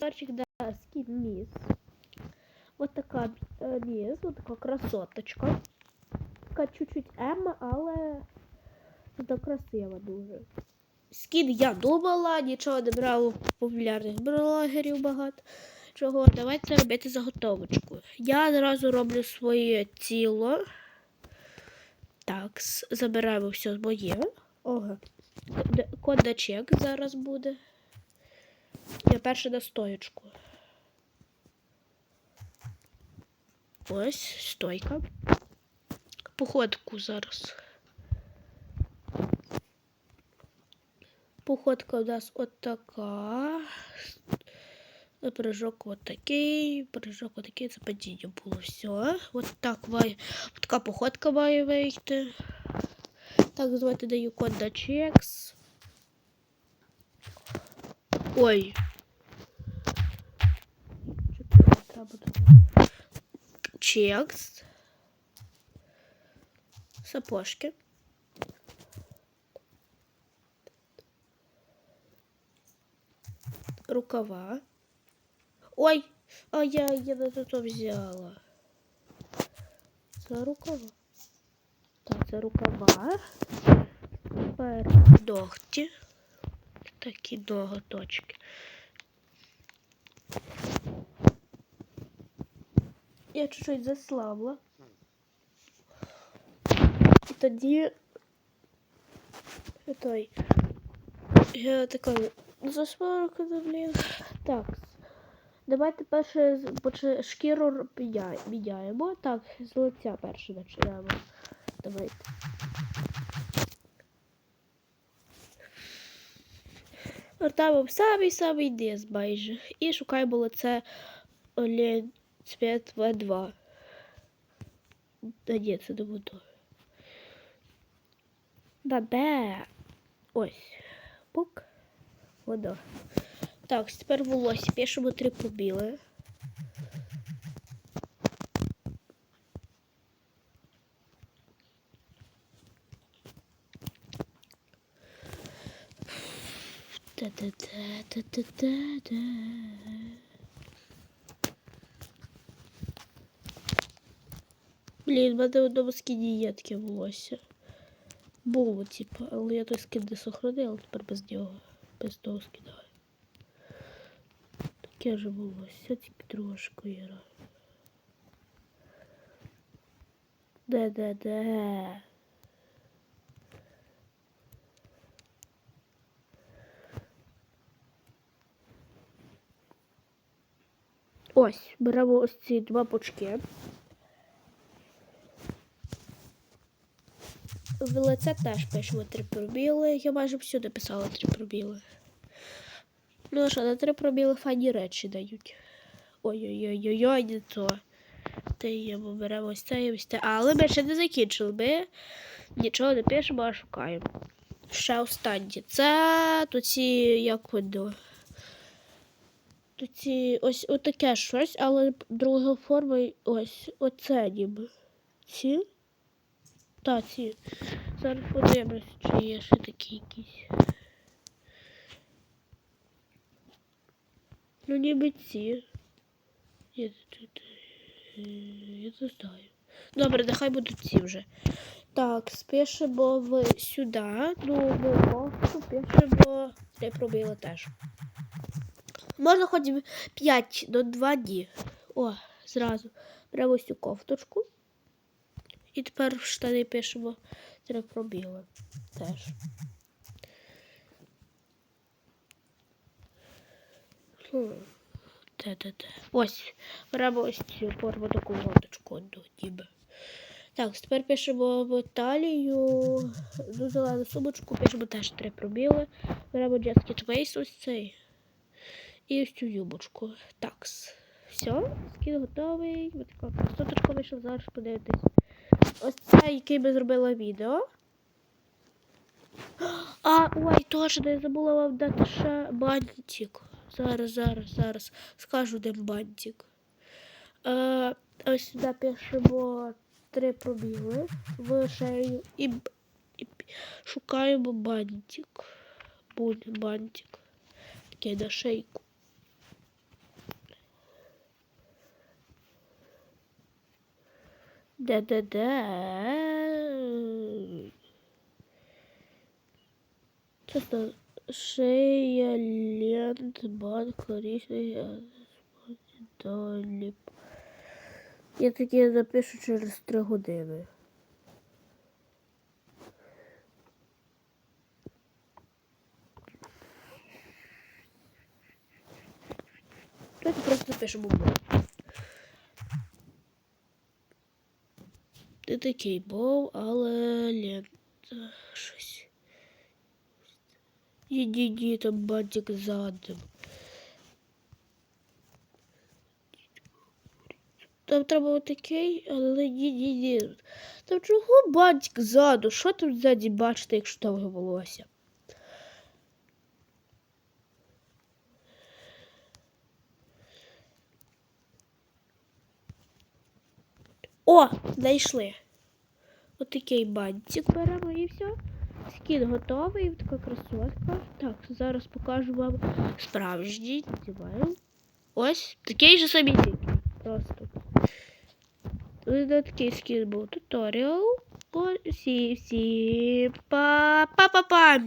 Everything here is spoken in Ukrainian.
Точек, да, скин низ. Вот така е, низ, вот така красоточка. Така чуть-чуть Емма, але така красива дуже. Скін я думала, нічого не брала популярних блогерів багато. Чого? Давайте робити заготовочку. Я одразу роблю своє тіло. Так, забираємо все з моє. Ого. Д- Код на чек зараз буде. Я перше на стоєчку. Ось стойка. Походку зараз. Походка у нас от така. Прыжок от такий, прыжок це падіння було все. От так має, така походка має вийти. Так, давайте даю код на чекс. Ой. Чекс. Сапожки. Рукава. Ой, а я, я не то взяла. Це рукава. Так, це рукава. Тепер ногті. Такі ноготочки. Я чуть-чуть заслабла. І тоді той. Я така засмаркана, блін. Так. Давайте перше шкіру міняємо. Так, з лиця перше починаємо. Давайте. Вертаємо в самий-самий низ майже. І шукаємо лице цвет В2. Да ні, це не буду. Бабе. Ось. Пук. Вода. Так, тепер волосся. Пишемо три пробіли. Блін, в мене в одному скіні є таке волосся. Було, типу, але я той скін не сохранила, тепер без нього. Без того скидаю. Таке ж волосся, тільки трошки є. Де-де-де. Ось, беремо ось ці два пучки. В лице теж пишемо три пробіли. Я майже всюди писала три пробіли. Ну що, на три пробіли файні речі дають. Ой-ой-ой-ой, не то. Та ми беремо ось це і ось це. Але ми ще не закінчили. Ми нічого не пишемо, а шукаємо. Ще останнє. Це тут ці, як воно. Ці ось отаке щось, але друга форма ось оце ніби. Ці? Та, ці. Зараз подивимось, чи є ще такі якісь. Ну, ніби ці. Є тут. Я не знаю. Добре, нехай будуть ці вже. Так, спишемо в сюди. Ну, в кофту пишемо. Не пробила теж. Можна хоч 5 до 2 дні. О, зразу. Беремо ось цю кофточку. І тепер в штани пишемо три пробіли. Теж. Де-де-де. Ось. Беремо ось цю форму таку лодочку одну ніби. Так, тепер пишемо в талію. Ну, зелену сумочку пишемо теж три пробіли. Беремо Jacket Waist ось цей. І ось цю юбочку. Такс. Все, скін готовий. Ось така вийшов, зараз подивитись. Ось це, який ми зробили відео. А, ой, точно, я забула вам дати ще бантик. Зараз, зараз, зараз. Скажу, де бантик. Е, ось сюди пишемо три пробіли в шею і, і шукаємо бантик. Буль, бантик. Такий на шейку. Де-де-де. Чесно, шея, лент, банк, річний, доліп. Я таки запишу через три години. Давайте просто запишемо блог. Такий був, але лента щось. Ні-ні-ні, там бантик задом. Там треба такий, але ні-ні-ні. Там чого бантик ззаду? Що там ззаді бачите, якщо довге волосся? О, знайшли. Отакий бантик беремо і все. Скін готовий, така красотка. Так, зараз покажу вам справжній. Знімаю. Ось такий же самісінький. Просто. Ось такий скін був туторіал. Ось всі, всі. Па-па-па-па.